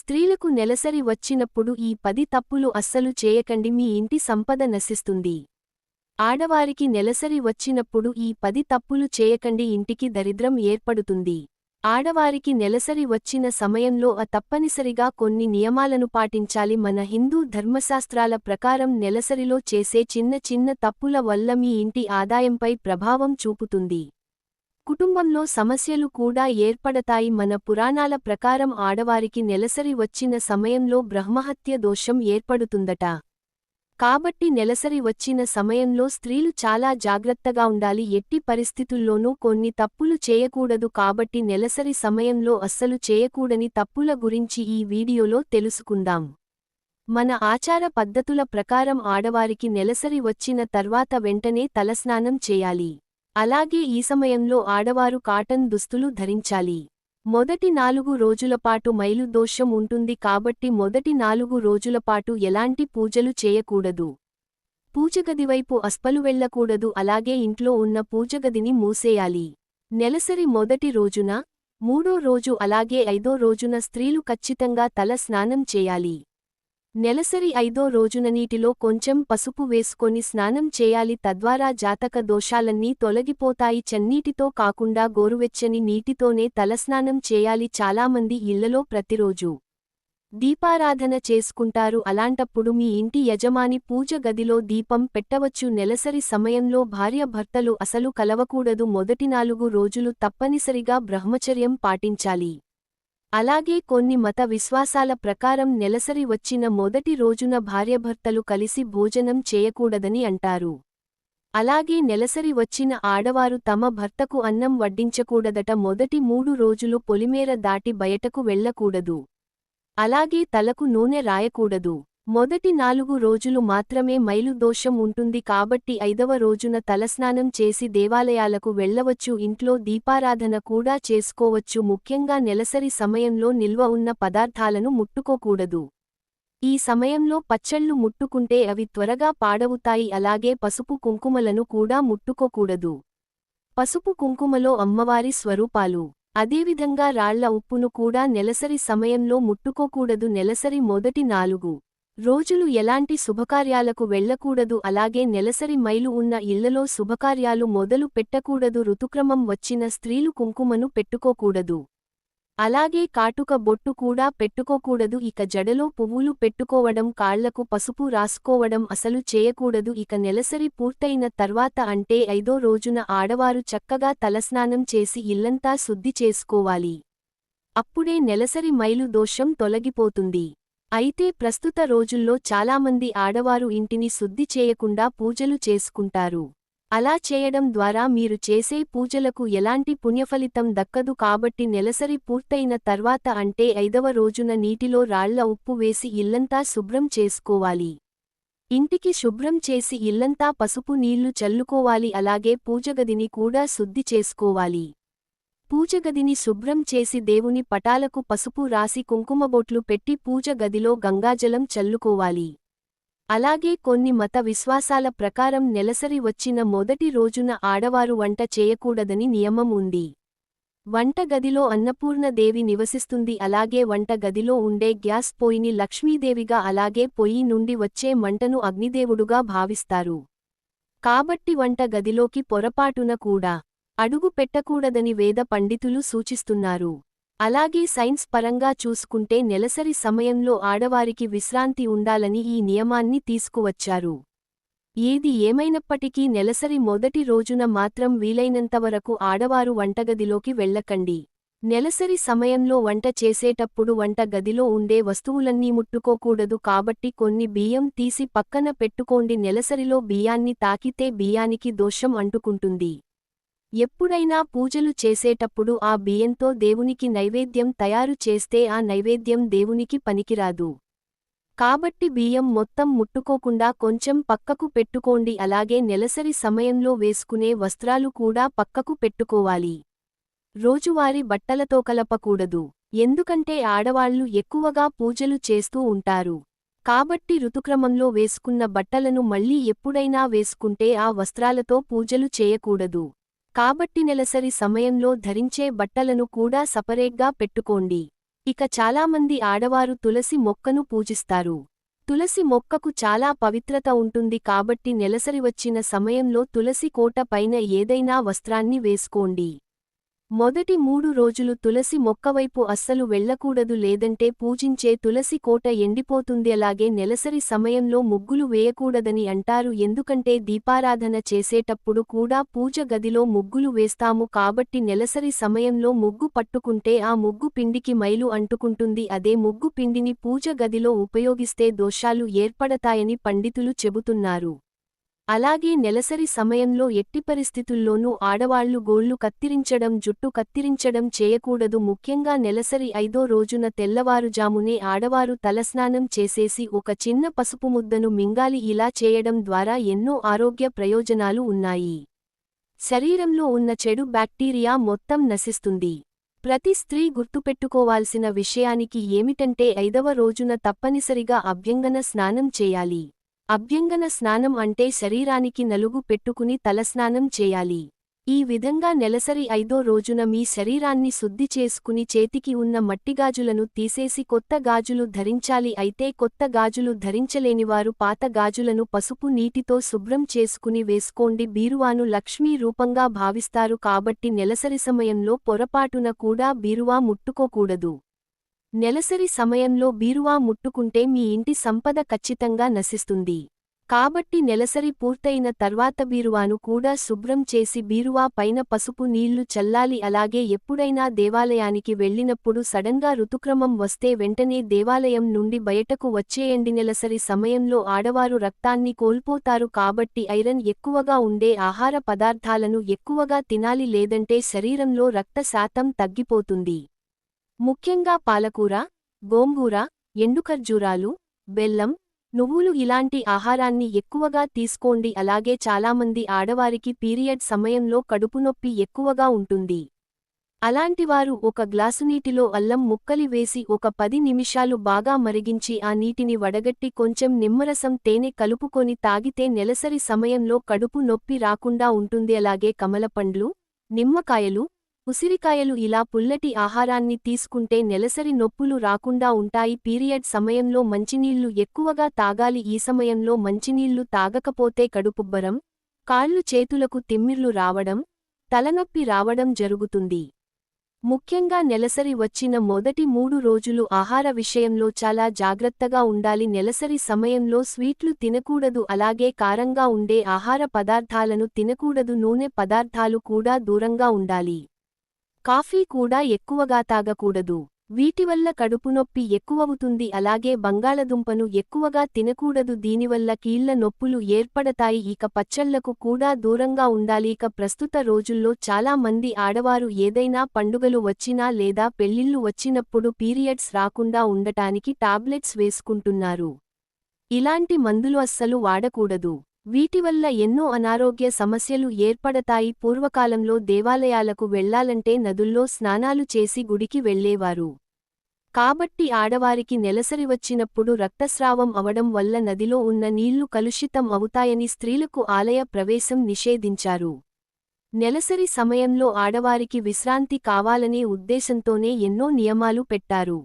స్త్రీలకు నెలసరి వచ్చినప్పుడు ఈ పది తప్పులు అస్సలు చేయకండి మీ ఇంటి సంపద నశిస్తుంది. ఆడవారికి నెలసరి వచ్చినప్పుడు ఈ పది తప్పులు చేయకండి ఇంటికి దరిద్రం ఏర్పడుతుంది. ఆడవారికి నెలసరి వచ్చిన సమయంలో ఆ తప్పనిసరిగా కొన్ని నియమాలను పాటించాలి. మన హిందూ ధర్మశాస్త్రాల ప్రకారం నెలసరిలో చేసే చిన్న చిన్న తప్పుల వల్ల మీ ఇంటి ఆదాయంపై ప్రభావం చూపుతుంది. కుటుంబంలో సమస్యలు కూడా ఏర్పడతాయి. మన పురాణాల ప్రకారం ఆడవారికి నెలసరి వచ్చిన సమయంలో బ్రహ్మహత్య దోషం ఏర్పడుతుందట. కాబట్టి నెలసరి వచ్చిన సమయంలో స్త్రీలు చాలా జాగ్రత్తగా ఉండాలి. ఎట్టి పరిస్థితుల్లోనూ కొన్ని తప్పులు చేయకూడదు. కాబట్టి నెలసరి సమయంలో అస్సలు చేయకూడని తప్పుల గురించి ఈ వీడియోలో తెలుసుకుందాం. మన ఆచార పద్ధతుల ప్రకారం ఆడవారికి నెలసరి వచ్చిన తర్వాత వెంటనే తలస్నానం చేయాలి. అలాగే ఈ సమయంలో ఆడవారు కాటన్ దుస్తులు ధరించాలి. మొదటి నాలుగు రోజులపాటు మైలు దోషం ఉంటుంది కాబట్టి మొదటి నాలుగు రోజులపాటు ఎలాంటి పూజలు చేయకూడదు. పూజగదివైపు అస్పలు వెళ్ళకూడదు అలాగే ఇంట్లో ఉన్న పూజగదిని మూసేయాలి. నెలసరి మొదటి రోజున మూడో రోజు అలాగే ఐదో రోజున స్త్రీలు ఖచ్చితంగా తల స్నానం చేయాలి. నెలసరి ఐదో రోజున నీటిలో కొంచెం పసుపు వేసుకొని స్నానం చేయాలి తద్వారా జాతక దోషాలన్నీ తొలగిపోతాయి. చన్నీటితో కాకుండా గోరువెచ్చని నీటితోనే తలస్నానం చేయాలి. చాలామంది ఇళ్ళలో ప్రతిరోజూ దీపారాధన చేసుకుంటారు. అలాంటప్పుడు మీ ఇంటి యజమాని పూజ గదిలో దీపం పెట్టవచ్చు. నెలసరి సమయంలో భార్య భర్తలు అసలు కలవకూడదు. మొదటి నాలుగు రోజులు తప్పనిసరిగా బ్రహ్మచర్యం పాటించాలి. అలాగే కొన్ని మత విశ్వాసాల ప్రకారం నెలసరి వచ్చిన మొదటి రోజున భార్యభర్తలు కలిసి భోజనం చేయకూడదని అంటారు. అలాగే నెలసరి వచ్చిన ఆడవారు తమ భర్తకు అన్నం వడ్డించకూడదట మొదటి మూడు రోజులు పొలిమేర దాటి బయటకు వెళ్ళకూడదు అలాగే తలకు నూనె రాయకూడదు. మొదటి నాలుగు రోజులు మాత్రమే మైలు దోషం ఉంటుంది కాబట్టి ఐదవ రోజున తలస్నానం చేసి దేవాలయాలకు వెళ్ళవచ్చు ఇంట్లో దీపారాధన కూడా చేసుకోవచ్చు. ముఖ్యంగా నెలసరి సమయంలో నిల్వ ఉన్న పదార్థాలను ముట్టుకోకూడదు. ఈ సమయంలో పచ్చళ్ళు ముట్టుకుంటే అవి త్వరగా పాడవుతాయి అలాగే పసుపు కుంకుమలను కూడా ముట్టుకోకూడదు. పసుపు కుంకుమలో అమ్మవారి స్వరూపాలు. అదేవిధంగా రాళ్ళ ఉప్పును కూడా నెలసరి సమయంలో ముట్టుకోకూడదు. నెలసరి మొదటి నాలుగు రోజులు ఎలాంటి శుభకార్యాలకు వెళ్ళకూడదు అలాగే నెలసరి మైలు ఉన్న ఇళ్ళలో శుభకార్యాలు మొదలు పెట్టకూడదు ఋతుక్రమం వచ్చిన స్త్రీలు కుంకుమను పెట్టుకోకూడదు. అలాగే కాటుక బొట్టు కూడా పెట్టుకోకూడదు ఇక జడలో పువ్వులు పెట్టుకోవడం కాళ్ళకు పసుపు రాసుకోవడం అసలు చేయకూడదు ఇక నెలసరి పూర్తయిన తర్వాత అంటే ఐదో రోజున ఆడవారు చక్కగా తలస్నానం చేసి ఇల్లంతా శుద్ధి చేసుకోవాలి. అప్పుడే నెలసరి మైలు దోషం తొలగిపోతుంది. అయితే ప్రస్తుత రోజుల్లో చాలామంది ఆడవారు ఇంటిని శుద్ధి చేయకుండా పూజలు చేసుకుంటారు. అలా చేయడం ద్వారా మీరు చేసే పూజలకు ఎలాంటి పుణ్యఫలితం దక్కదు కాబట్టి నెలసరి పూర్తయిన తర్వాత అంటే ఐదవ రోజున నీటిలో రాళ్ళ ఉప్పు వేసి ఇల్లంతా శుభ్రం చేసుకోవాలి. ఇంటికి శుభ్రం చేసి ఇల్లంతా పసుపు నీళ్ళు చల్లుకోవాలి. అలాగే పూజగదిని కూడా శుద్ధి చేసుకోవాలి. పూజగదిని శుభ్రం చేసి దేవుని పటాలకు పసుపు రాసి కుంకుమబొట్లు పెట్టి పూజ గదిలో గంగాజలం చల్లుకోవాలి. అలాగే కొన్ని మత విశ్వాసాల ప్రకారం నెలసరి వచ్చిన మొదటి రోజున ఆడవారు వంట చేయకూడదని నియమం ఉంది. వంటగదిలో అన్నపూర్ణదేవి నివసిస్తుంది. అలాగే వంట గదిలో ఉండే గ్యాస్ పొయ్యిని లక్ష్మీదేవిగా అలాగే పొయ్యి నుండి వచ్చే మంటను అగ్నిదేవుడుగా భావిస్తారు. కాబట్టి వంట గదిలోకి పొరపాటున కూడా అడుగు పెట్టకూడదని వేద పండితులు సూచిస్తున్నారు. అలాగే సైన్స్ పరంగా చూసుకుంటే నెలసరి సమయంలో ఆడవారికి విశ్రాంతి ఉండాలని ఈ నియమాన్ని తీసుకువచ్చారు. ఏది ఏమైనప్పటికీ నెలసరి మొదటి రోజున మాత్రం వీలైనంతవరకు ఆడవారు వంటగదిలోకి వెళ్ళకండి నెలసరి సమయంలో వంట చేసేటప్పుడు వంట గదిలో ఉండే వస్తువులన్నీ ముట్టుకోకూడదు కాబట్టి కొన్ని బియ్యం తీసి పక్కన పెట్టుకోండి. నెలసరిలో బియ్యాన్ని తాకితే బియ్యానికి దోషం అంటుకుంటుంది. ఎప్పుడైనా పూజలు చేసేటప్పుడు ఆ బియ్యంతో దేవునికి నైవేద్యం తయారు చేస్తే ఆ నైవేద్యం దేవునికి పనికిరాదు. కాబట్టి బియ్యం మొత్తం ముట్టుకోకుండా కొంచెం పక్కకు పెట్టుకోండి అలాగే నెలసరి సమయంలో వేసుకునే వస్త్రాలు కూడా పక్కకు పెట్టుకోవాలి. రోజువారీ బట్టలతో కలపకూడదు. ఎందుకంటే ఆడవాళ్ళు ఎక్కువగా పూజలు చేస్తూ ఉంటారు. కాబట్టి ఋతుక్రమంలో వేసుకున్న బట్టలను మళ్ళీ ఎప్పుడైనా వేసుకుంటే ఆ వస్త్రాలతో పూజలు చేయకూడదు. కాబట్టి నెలసరి సమయంలో ధరించే బట్టలను కూడా సపరేట్గా పెట్టుకోండి. ఇక చాలామంది ఆడవారు తులసి మొక్కను పూజిస్తారు. తులసి మొక్కకు చాలా పవిత్రత ఉంటుంది కాబట్టి నెలసరి వచ్చిన సమయంలో తులసి కోట పైన ఏదైనా వస్త్రాన్ని వేసుకోండి. మొదటి మూడు రోజులు తులసి మొక్కవైపు అస్సలు వెళ్ళకూడదు లేదంటే పూజించే తులసి కోట ఎండిపోతుంది. అలాగే నెలసరి సమయంలో ముగ్గులు వేయకూడదని అంటారు. ఎందుకంటే దీపారాధన చేసేటప్పుడు కూడా పూజ గదిలో ముగ్గులు వేస్తాము కాబట్టి నెలసరి సమయంలో ముగ్గు పట్టుకుంటే ఆ ముగ్గు పిండికి మైలు అంటుకుంటుంది. అదే ముగ్గు పిండిని పూజ గదిలో ఉపయోగిస్తే దోషాలు ఏర్పడతాయని పండితులు చెబుతున్నారు. అలాగే నెలసరి సమయంలో ఎట్టి పరిస్థితుల్లోనూ ఆడవాళ్ళు గోళ్ళు కత్తిరించడం జుట్టు కత్తిరించడం చేయకూడదు. ముఖ్యంగా నెలసరి ఐదో రోజున తెల్లవారుజామునే ఆడవారు తలస్నానం చేసేసి ఒక చిన్న పసుపు ముద్దను మింగాలి ఇలా చేయడం ద్వారా ఎన్నో ఆరోగ్య ప్రయోజనాలు ఉన్నాయి. శరీరంలో ఉన్న చెడు బ్యాక్టీరియా మొత్తం నశిస్తుంది. ప్రతి స్త్రీ గుర్తుపెట్టుకోవాల్సిన విషయానికి ఏమిటంటే ఐదవ రోజున తప్పనిసరిగా అభ్యంగన స్నానం చేయాలి. అభ్యంగన స్నానం అంటే శరీరానికి నలుగు పెట్టుకుని తలస్నానం చేయాలి. ఈ విధంగా నెలసరి ఐదో రోజున మీ శరీరాన్ని శుద్ధి చేసుకుని చేతికి ఉన్న మట్టిగాజులను తీసేసి కొత్త గాజులు ధరించాలి అయితే కొత్త గాజులు ధరించలేనివారు పాత గాజులను పసుపు నీటితో శుభ్రం చేసుకుని వేసుకోండి. బీరువాను లక్ష్మీ రూపంగా భావిస్తారు కాబట్టి నెలసరి సమయంలో పొరపాటున కూడా బీరువా ముట్టుకోకూడదు. నెలసరి సమయంలో బీరువా ముట్టుకుంటే మీ ఇంటి సంపద ఖచ్చితంగా నశిస్తుంది. కాబట్టి నెలసరి పూర్తయిన తర్వాత బీరువాను కూడా శుభ్రం చేసి బీరువా పైన పసుపు నీళ్ళు చల్లాలి. అలాగే ఎప్పుడైనా దేవాలయానికి వెళ్ళినప్పుడు సడన్గా ఋతుక్రమం వస్తే వెంటనే దేవాలయం నుండి బయటకు వచ్చేయండి. నెలసరి సమయంలో ఆడవారు రక్తాన్ని కోల్పోతారు కాబట్టి ఐరన్ ఎక్కువగా ఉండే ఆహార పదార్థాలను ఎక్కువగా తినాలి. లేదంటే శరీరంలో రక్త శాతం తగ్గిపోతుంది. ముఖ్యంగా పాలకూర గోంగూర ఎండుఖర్జూరాలు బెల్లం నువ్వులు ఇలాంటి ఆహారాన్ని ఎక్కువగా తీసుకోండి. అలాగే చాలామంది ఆడవారికి పీరియడ్ సమయంలో కడుపునొప్పి ఎక్కువగా ఉంటుంది. అలాంటివారు ఒక గ్లాసు నీటిలో అల్లం ముక్కలి వేసి ఒక పది నిమిషాలు బాగా మరిగించి ఆ నీటిని వడగట్టి కొంచెం నిమ్మరసం తేనె కలుపుకొని తాగితే నెలసరి సమయంలో కడుపు నొప్పి రాకుండా ఉంటుంది. అలాగే కమలపండ్లు నిమ్మకాయలు ఉసిరికాయలు ఇలా పుల్లటి ఆహారాన్ని తీసుకుంటే నెలసరి నొప్పులు రాకుండా ఉంటాయి. పీరియడ్ సమయంలో మంచినీళ్ళు ఎక్కువగా తాగాలి. ఈ సమయంలో మంచినీళ్ళు తాగకపోతే కడుపుబ్బరం కాళ్ళు చేతులకు తిమ్మిర్లు రావడం తలనొప్పి రావడం జరుగుతుంది. ముఖ్యంగా నెలసరి వచ్చిన మొదటి మూడు రోజులు ఆహార విషయంలో చాలా జాగ్రత్తగా ఉండాలి. నెలసరి సమయంలో స్వీట్లు తినకూడదు. అలాగే కారంగా ఉండే ఆహార పదార్థాలను తినకూడదు. నూనె పదార్థాలు కూడా దూరంగా ఉండాలి. కాఫీ కూడా ఎక్కువగా తాగకూడదు. వీటివల్ల కడుపునొప్పి ఎక్కువవుతుంది. అలాగే బంగాళదుంపను ఎక్కువగా తినకూడదు. దీనివల్ల కీళ్ళ నొప్పులు ఏర్పడతాయి. ఇక పచ్చళ్ళకు కూడా దూరంగా ఉండాలి. ఇక ప్రస్తుత రోజుల్లో చాలా మంది ఆడవారు ఏదైనా పండుగలు వచ్చినా లేదా పెళ్ళిళ్ళు వచ్చినప్పుడు పీరియడ్స్ రాకుండా ఉండటానికి టాబ్లెట్స్ వేసుకుంటున్నారు. ఇలాంటి మందులు అస్సలు వాడకూడదు. వీటివల్ల ఎన్నో అనారోగ్య సమస్యలు ఏర్పడతాయి. పూర్వకాలంలో దేవాలయాలకు వెళ్ళాలంటే నదుల్లో స్నానాలు చేసి గుడికి వెళ్ళేవారు. కాబట్టి ఆడవారికి నెలసరి వచ్చినప్పుడు రక్తస్రావం అవడం వల్ల నదిలో ఉన్న నీళ్ళు కలుషితం అవుతాయని స్త్రీలకు ఆలయ ప్రవేశం నిషేధించారు. నెలసరి సమయంలో ఆడవారికి విశ్రాంతి కావాలనే ఉద్దేశంతోనే ఎన్నో నియమాలు పెట్టారు.